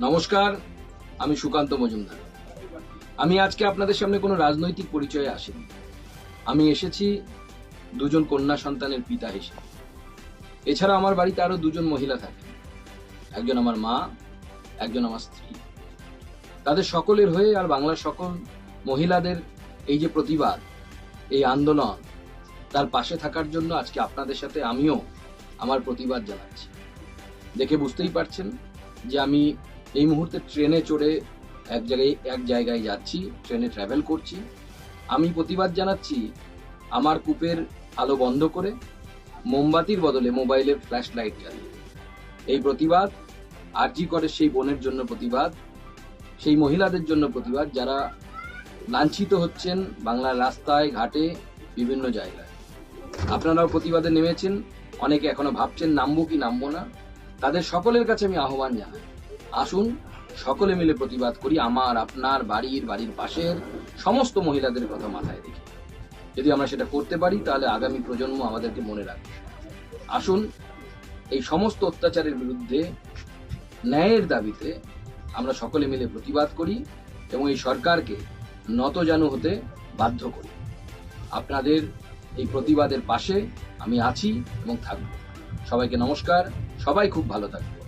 নমস্কার, আমি সুকান্ত মজুমদার। আমি আজকে আপনাদের সামনে কোনো রাজনৈতিক পরিচয়ে আসিনি। আমি এসেছি দুজন কন্যা সন্তানের পিতা হিসেবে। এছাড়া আমার বাড়িতে আরও দুজন মহিলা থাকে। একজন আমার মা, একজন আমার স্ত্রী। তাদের সকলের হয়ে আর বাংলার সকল মহিলাদের এই যে প্রতিবাদ, এই আন্দোলন, তার পাশে থাকার জন্য আজকে আপনাদের সাথে আমিও আমার প্রতিবাদ জানাচ্ছি। দেখে বুঝতেই পারছেন যে আমি এই মুহূর্তে ট্রেনে চড়ে এক জায়গায় এক জায়গায় যাচ্ছি, ট্রেনে ট্রাভেল করছি। আমি প্রতিবাদ জানাচ্ছি আমার কূপের আলো বন্ধ করে মোমবাতির বদলে মোবাইলের ফ্ল্যাশ লাইট জ্বালিয়ে। এই প্রতিবাদ, আরজি করে সেই বোনের জন্য প্রতিবাদ, সেই মহিলাদের জন্য প্রতিবাদ যারা লাঞ্ছিত হচ্ছেন বাংলার রাস্তায়, ঘাটে, বিভিন্ন জায়গায়। আপনারাও প্রতিবাদে নেমেছেন, অনেকে এখনও ভাবছেন নামবো কি নামবো না। তাদের সকলের কাছে আমি আহ্বান জানাই। আসুন, সকলে মিলে প্রতিবাদ করি আমার, আপনার বাড়ির বাড়ির পাশের সমস্ত মহিলাদের কথা মাথায় রেখে। যদি আমরা সেটা করতে পারি, তাহলে আগামী প্রজন্ম আমাদেরকে মনে রাখবে। আসুন, এই সমস্ত অত্যাচারের বিরুদ্ধে, ন্যায়ের দাবিতে আমরা সকলে মিলে প্রতিবাদ করি এবং এই সরকারকে নতজানু হতে বাধ্য করি। আপনাদের এই প্রতিবাদের পাশে আমি আছি এবং থাকব। সবাইকে নমস্কার, সবাই খুব ভালো থাকবে